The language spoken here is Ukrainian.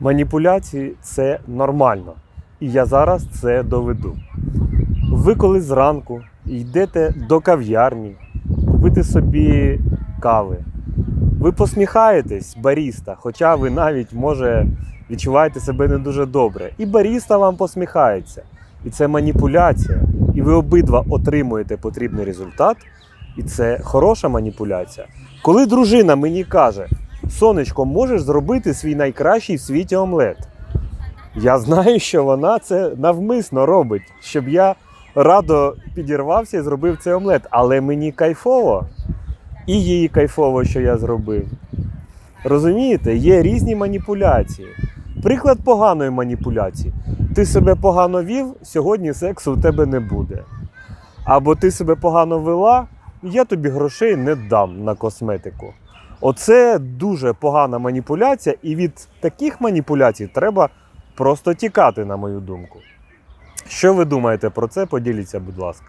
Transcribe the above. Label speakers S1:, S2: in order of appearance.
S1: Маніпуляції це нормально. І я зараз це доведу. Ви коли зранку йдете до кав'ярні, купити собі кави. Ви посміхаєтесь, баріста, хоча ви навіть, може, відчуваєте себе не дуже добре. І баріста вам посміхається. І це маніпуляція. І ви обидва отримуєте потрібний результат. І це хороша маніпуляція. Коли дружина мені каже, сонечко, можеш зробити свій найкращий в світі омлет. Я знаю, що вона це навмисно робить, щоб я радо підірвався і зробив цей омлет. Але мені кайфово. І їй кайфово, що я зробив. Розумієте, є різні маніпуляції. Приклад поганої маніпуляції. Ти себе погано вів, сьогодні сексу у тебе не буде. Або ти себе погано вела, я тобі грошей не дам на косметику. Оце дуже погана маніпуляція, і від таких маніпуляцій треба просто тікати, на мою думку. Що ви думаєте про це? Поділіться, будь ласка.